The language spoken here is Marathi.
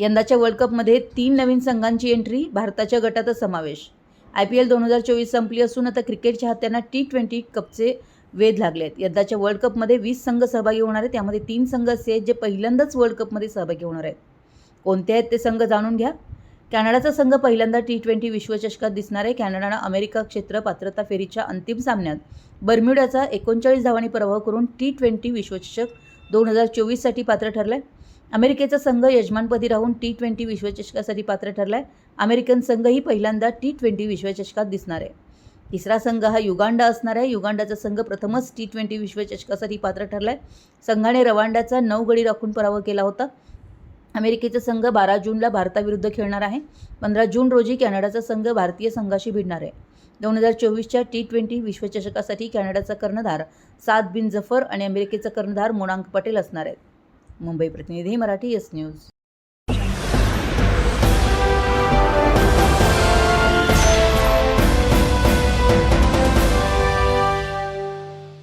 यंदाच्या वर्ल्ड कपमध्ये तीन नवीन संघांची एंट्री भारताच्या गटाचा समावेश. आय पी एल दोन हजार चोवीस संपली असून आता क्रिकेटच्या चाहत्यांना टी ट्वेंटी कपचे वेध लागले आहेत. यंदाच्या वर्ल्ड कपमध्ये वीस संघ सहभागी होणार आहेत. त्यामध्ये तीन संघ असे आहेत जे पहिल्यांदाच वर्ल्ड कपमध्ये सहभागी होणार आहेत. कोणते आहेत ते संघ जाणून घ्या. कॅनडाचा संघ पहिल्यांदा टी ट्वेंटी विश्वचषकात दिसणार आहे. कॅनडानं अमेरिका क्षेत्र पात्रता फेरीच्या अंतिम सामन्यात बर्म्युडाचा एकोणचाळीस धावांनी पराभव करून टी ट्वेंटी विश्वचषक दोन हजार चोवीससाठी पात्र ठरलाय. अमेरिकेचा संघ यजमानपदी राहून टी ट्वेंटी विश्वचषकासाठी पात्र ठरलाय. अमेरिकन संघही पहिल्यांदा टी ट्वेंटी विश्वचषकात दिसणार आहे. तिसरा संघ हा युगांडा असणार आहे. युगांडाचा संघ प्रथमच टी ट्वेंटी विश्वचषकासाठी पात्र ठरलाय. संघाने रवांडाचा नऊ गडी राखून पराभव केला होता. अमेरिकेचा संघ बारा जूनला भारताविरुद्ध खेळणार आहे. पंधरा जून रोजी कॅनडाचा संघ भारतीय संघाशी भिडणार आहे. दोन हजार चोवीसच्या टी ट्वेंटी विश्वचषकासाठी कॅनडाचा कर्णधार साद बिन जफर आणि अमेरिकेचा कर्णधार मोनांक पटेल असणार आहेत. मुंबई प्रतिनिधी मराठी एस न्यूज